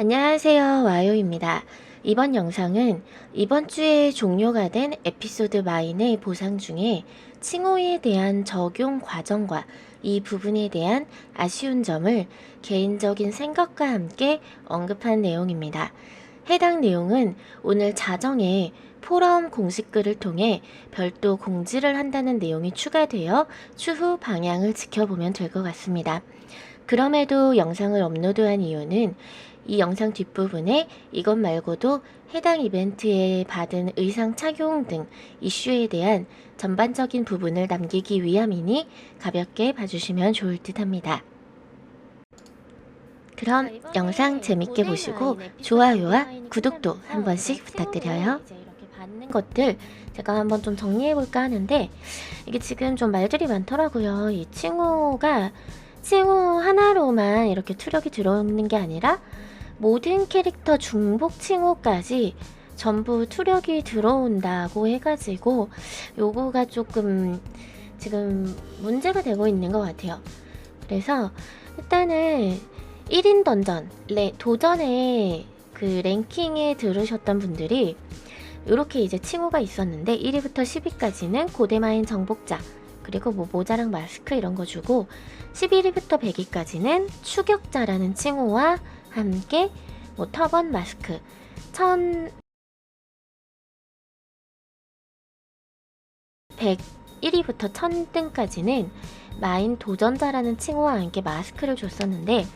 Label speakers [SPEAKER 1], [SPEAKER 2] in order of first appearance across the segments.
[SPEAKER 1] 안녕하세요. 와요입니다. 이번 영상은 이번 주에 종료가 된 에피소드 마인의 보상 중에 칭호에 대한 적용 과정과 이 부분에 대한 아쉬운 점을 개인적인 생각과 함께 언급한 내용입니다. 해당 내용은 오늘 자정에 포럼 공식글을 통해 별도 공지를 한다는 내용이 추가되어 추후 방향을 지켜보면 될 것 같습니다. 그럼에도 영상을 업로드한 이유는 이 영상 뒷부분에 이것 말고도 해당 이벤트에 받은 의상 착용 등 이슈에 대한 전반적인 부분을 남기기 위함이니 가볍게 봐주시면 좋을 듯 합니다. 그럼 영상 재밌게 보시고 좋아요와 구독도 한 번씩 부탁드려요. 받는 것들 제가 한번 좀 정리해 볼까 하는데 이게 지금 좀 말들이 많더라고요. 이 칭호가 칭호 하나로만 이렇게 투력이 들어오는 게 아니라 모든 캐릭터 중복 칭호까지 전부 투력이 들어온다고 해가지고 요거가 조금 지금 문제가 되고 있는 것 같아요. 그래서 일단은 1인 던전, 레, 도전에 그 랭킹에 들으셨던 분들이 이렇게 이제 칭호가 있었는데 1위부터 10위까지는 고대마인 정복자 그리고 뭐 모자랑 마스크 이런 거 주고 11위부터 100위까지는 추격자라는 칭호와 함께 뭐 터번 마스크 천 101위부터 1000등까지는 마인 도전자라는 칭호와 함께 마스크를 줬었는데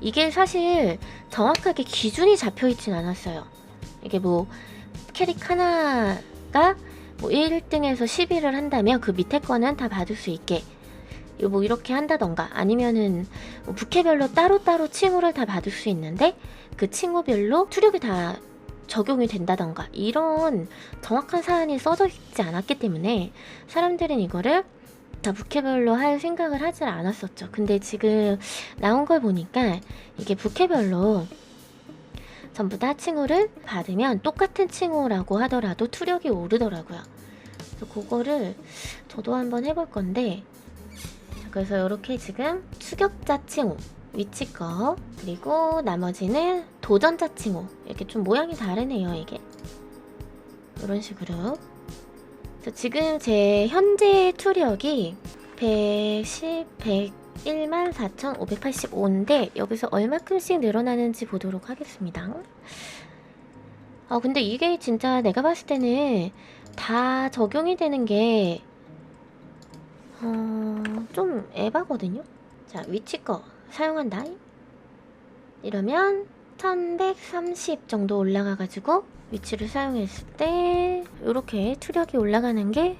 [SPEAKER 1] 이게 사실 정확하게 기준이 잡혀 있진 않았어요. 이게 뭐 캐릭 하나가 뭐 1등에서 10위를 한다면 그 밑에 거는 다 받을 수 있게 뭐 이렇게 한다던가 아니면은 뭐 부캐별로 따로따로 칭호를 다 받을 수 있는데 그 칭호별로 투력이 다 적용이 된다던가 이런 정확한 사안이 써져 있지 않았기 때문에 사람들은 이거를 다 부캐별로 할 생각을 하질 않았었죠. 근데 지금 나온 걸 보니까 이게 부캐별로 전부 다 칭호를 받으면 똑같은 칭호라고 하더라도 투력이 오르더라고요. 그래서 그거를 저도 한번 해볼 건데 자, 그래서 이렇게 지금 추격자 칭호 위치 거 그리고 나머지는 도전자 칭호. 이렇게 좀 모양이 다르네요 이게. 이런 식으로. 지금 제 현재 투력이 110, 101만 4,585인데 여기서 얼마큼씩 늘어나는지 보도록 하겠습니다. 아 근데 이게 진짜 내가 봤을 때는 다 적용이 되는 게 어, 좀 에바거든요. 자 위치 거 사용한다. 이러면 1130 정도 올라가가지고 위치를 사용했을 때 이렇게 투력이 올라가는 게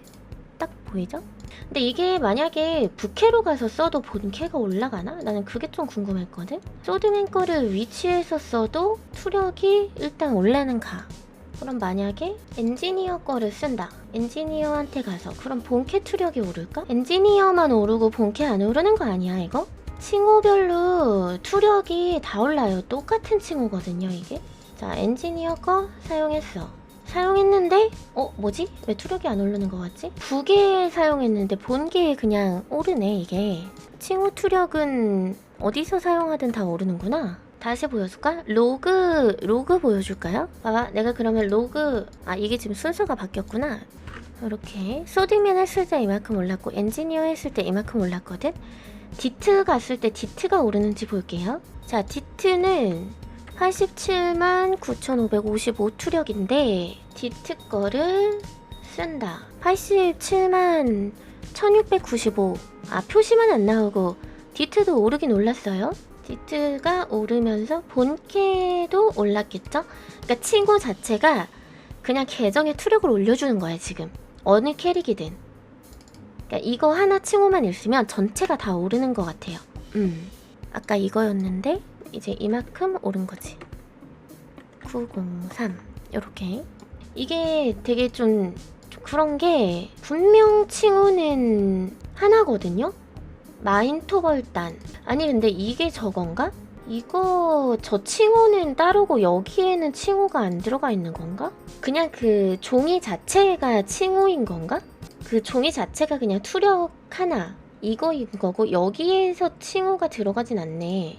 [SPEAKER 1] 딱 보이죠? 근데 이게 만약에 부캐로 가서 써도 본캐가 올라가나? 나는 그게 좀 궁금했거든? 소드맨 거를 위치에서 써도 투력이 일단 올라는 가. 그럼 만약에 엔지니어 거를 쓴다. 엔지니어한테 가서 그럼 본캐 투력이 오를까? 엔지니어만 오르고 본캐 안 오르는 거 아니야 이거? 칭호별로 투력이 다 올라요. 똑같은 칭호거든요 이게. 자 엔지니어 거 사용했어. 사용했는데 어 뭐지? 왜 투력이 안 오르는 것 같지? 두개 사용했는데 본계에 그냥 오르네 이게. 칭호 투력은 어디서 사용하든 다 오르는구나. 다시 보여줄까? 로그 로그 보여줄까요? 봐봐 내가 그러면 로그 아 이게 지금 순서가 바뀌었구나. 이렇게. 소딩맨 했을 때 이만큼 올랐고 엔지니어 했을 때 이만큼 올랐거든? 디트 갔을 때 디트가 오르는지 볼게요. 자 디트는 87만 9,555 투력인데 디트 거를 쓴다. 87만 1695 아 표시만 안 나오고 디트도 오르긴 올랐어요 디트가 오르면서 본캐도 올랐겠죠? 그러니까 친구 자체가 그냥 계정에 투력을 올려주는 거야 지금. 어느 캐릭이든. 그러니까 이거 하나 칭호만 있으면 전체가 다 오르는 것 같아요. 음. 아까 이거였는데 이제 이만큼 오른 거지. 903 이렇게. 이게 되게 좀, 좀 그런 게 분명 칭호는 하나거든요 마인토벌단 아니 근데 이게 저건가? 이거 저 칭호는 따르고 여기에는 칭호가 안 들어가 있는 건가? 그냥 그 종이 자체가 칭호인 건가? 그 종이 자체가 그냥 투력 하나 이거인 거고 여기에서 칭호가 들어가진 않네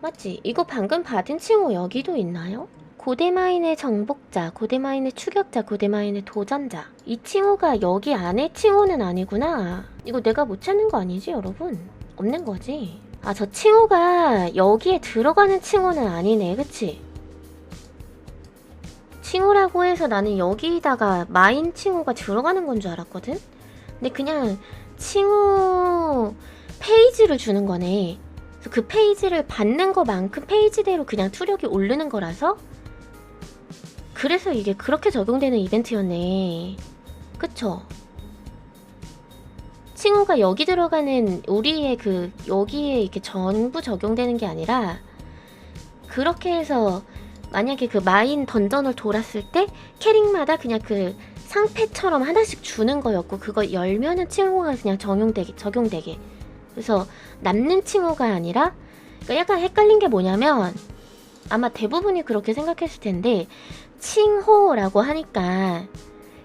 [SPEAKER 1] 맞지? 이거 방금 받은 칭호 여기도 있나요? 고대마인의 정복자, 고대마인의 추격자, 고대마인의 도전자. 이 칭호가 여기 안에 칭호는 아니구나. 이거 내가 못 찾는 거 아니지, 여러분? 없는 거지. 아, 저 칭호가 여기에 들어가는 칭호는 아니네, 그치? 칭호라고 해서 나는 여기다가 마인 칭호가 들어가는 건 줄 알았거든? 근데 그냥 칭호 페이지를 주는 거네. 그 페이지를 받는 것만큼 페이지대로 그냥 투력이 오르는 거라서 그래서 이게 그렇게 적용되는 이벤트였네. 그쵸? 칭호가 여기 들어가는 우리의 그 여기에 이렇게 전부 적용되는 게 아니라 그렇게 해서 만약에 그 마인 던전을 돌았을 때 캐릭마다 그냥 그 상패처럼 하나씩 주는 거였고 그거 열면은 칭호가 그냥 적용되게 적용되게 그래서 남는 칭호가 아니라 그러니까 약간 헷갈린 게 뭐냐면 아마 대부분이 그렇게 생각했을 텐데 칭호라고 하니까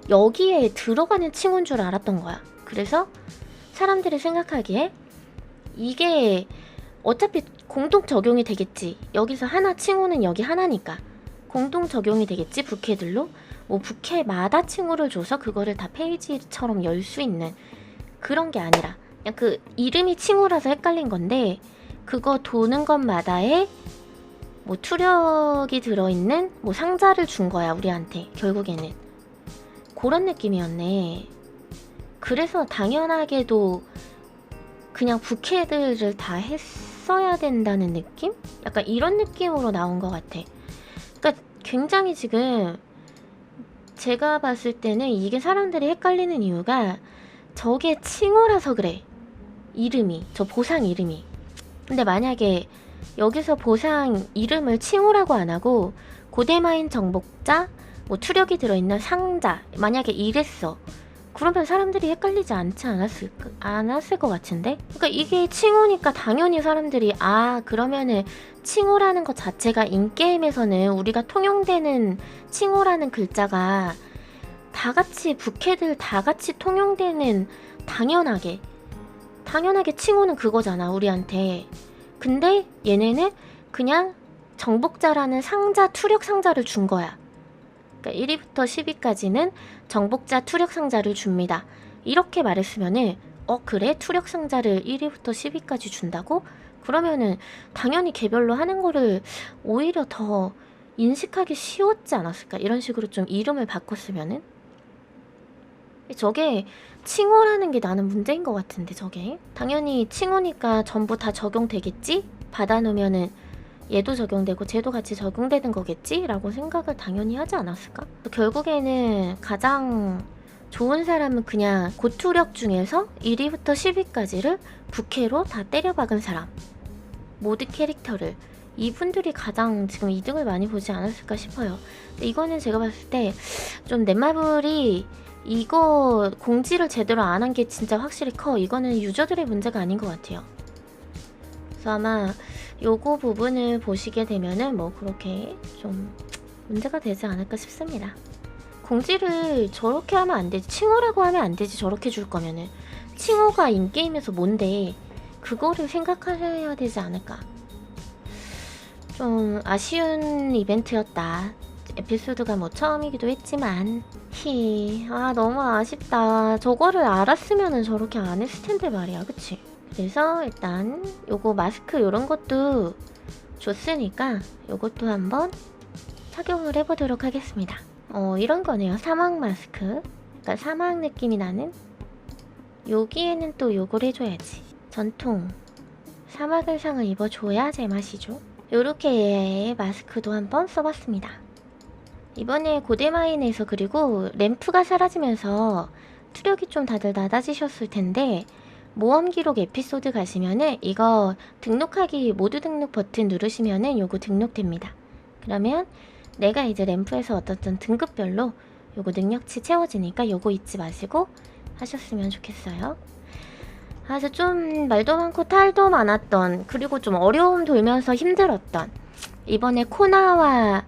[SPEAKER 1] 여기에 들어가는 칭호인 줄 알았던 거야. 그래서 사람들이 생각하기에 이게 어차피 공동 적용이 되겠지. 여기서 하나 칭호는 여기 하나니까 공동 적용이 되겠지. 부캐들로 뭐 부캐마다 칭호를 줘서 그거를 다 페이지처럼 열 수 있는 그런 게 아니라 그냥 그 이름이 칭호라서 헷갈린 건데 그거 도는 것마다에 뭐 투력이 들어있는 뭐 상자를 준 거야 우리한테 결국에는. 그런 느낌이었네. 그래서 당연하게도 그냥 부캐들을 다 했어야 된다는 느낌? 약간 이런 느낌으로 나온 것 같아. 그러니까 굉장히 지금 제가 봤을 때는 이게 사람들이 헷갈리는 이유가 저게 칭호라서 그래. 이름이 저 보상 이름이. 근데 만약에 여기서 보상 이름을 칭호라고 안 하고 고대마인 정복자 뭐 투력이 들어있는 상자 만약에 이랬어 그러면 사람들이 헷갈리지 않지 않았을, 않았을 것 같은데? 그러니까 이게 칭호니까 당연히 사람들이 아 그러면은 칭호라는 것 자체가 인게임에서는 우리가 통용되는 칭호라는 글자가 다 같이 부캐들 다 같이 통용되는 당연하게 당연하게 칭호는 그거잖아 우리한테 근데 얘네는 그냥 정복자라는 상자 투력 상자를 준 거야. 그러니까 1위부터 10위까지는 정복자 투력 상자를 줍니다. 이렇게 말했으면은 어 그래? 투력 상자를 1위부터 10위까지 준다고? 그러면은 당연히 개별로 하는 거를 오히려 더 인식하기 쉬웠지 않았을까? 이런 식으로 좀 이름을 바꿨으면은 저게 칭호라는 게 나는 문제인 것 같은데 저게. 당연히 칭호니까 전부 다 적용되겠지? 받아놓으면은 얘도 적용되고 쟤도 같이 적용되는 거겠지? 라고 생각을 당연히 하지 않았을까? 결국에는 가장 좋은 사람은 그냥 고투력 중에서 1위부터 10위까지를 부캐로 다 때려박은 사람. 모든 캐릭터를. 이분들이 가장 지금 2등을 많이 보지 않았을까 싶어요. 근데 이거는 제가 봤을 때 좀 넷마블이 이거 공지를 제대로 안 한 게 진짜 확실히 커. 이거는 유저들의 문제가 아닌 것 같아요. 그래서 아마 요거 부분을 보시게 되면은 뭐 그렇게 좀 문제가 되지 않을까 싶습니다. 공지를 저렇게 하면 안 되지. 칭호라고 하면 안 되지. 저렇게 줄 거면은. 칭호가 인게임에서 뭔데 그거를 생각하셔야 되지 않을까. 좀 아쉬운 이벤트였다. 에피소드가 뭐 처음이기도 했지만 히, 아 너무 아쉽다. 저거를 알았으면 저렇게 안 했을 텐데 말이야, 그치? 그래서 일단 요거 마스크 요런 것도 줬으니까 요것도 한번 착용을 해보도록 하겠습니다. 어 이런 거네요. 사막 마스크. 그러니까 사막 느낌이 나는 여기에는 또 요걸 해줘야지. 전통 사막 의상을 입어줘야 제맛이죠. 요렇게 마스크도 한번 써봤습니다. 이번에 고대마인에서 그리고 램프가 사라지면서 투력이 좀 다들 낮아지셨을 텐데 모험 기록 에피소드 가시면은 이거 등록하기 모두 등록 버튼 누르시면은 요거 등록됩니다. 그러면 내가 이제 램프에서 어떤 등급별로 요거 능력치 채워지니까 요거 잊지 마시고 하셨으면 좋겠어요. 아주 좀 말도 많고 탈도 많았던 그리고 좀 어려움 돌면서 힘들었던 이번에 코나와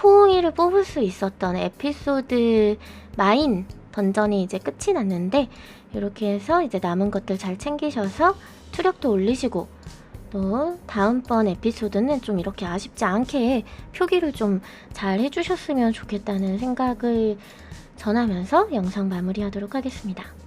[SPEAKER 1] 포옹이를 뽑을 수 있었던 에피소드 마인 던전이 이제 끝이 났는데 이렇게 해서 이제 남은 것들 잘 챙기셔서 투력도 올리시고 또 다음번 에피소드는 좀 이렇게 아쉽지 않게 표기를 좀 잘 해주셨으면 좋겠다는 생각을 전하면서 영상 마무리하도록 하겠습니다.